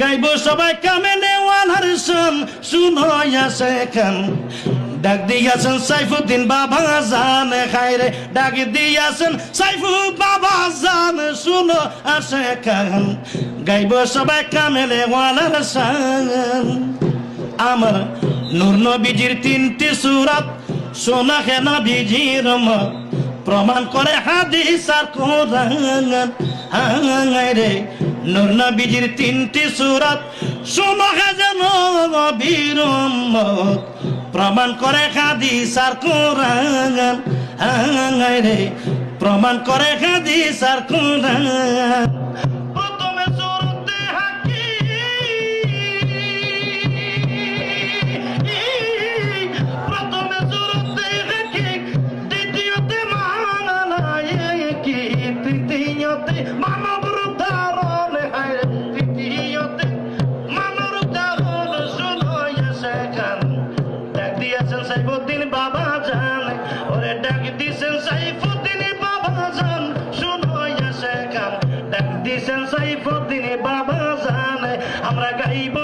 গাইব সবাই কামেলে ওয়ালার সন শুনো আসে খান ডাক দিয়াছেন সাইফুদ্দিন বাবা জান, খাইরে ডাক দিয়াছেন সাইফু বাবা জান, শুনো আসে খান গাইব সবাই কামেলে ওয়ালার সন আমার নূর নবীজির তিনটি সুরাত, সোনা হে নবীজির মত। প্রমাণ করে হাদিস আর কোরআন। হাঙ্গাই রে। নূর নবীজির তিনটি সুরাত হে যেন নবীর মত প্রমাণ করে হাদিস আর কোরআন। রে, প্রমাণ করে হাদিস আর কোরআন। মানানায়কি তৃতীয়তে দিয়েছেন সাইফুদ্দিন বাবা জান। ওরে ডাক দিয়েছেন সাইফুদ্দিন বাবা জান। শুনো এসে গান ডাক দিয়েছেন সাইফুদ্দিন বাবা জান। আমরা গাইব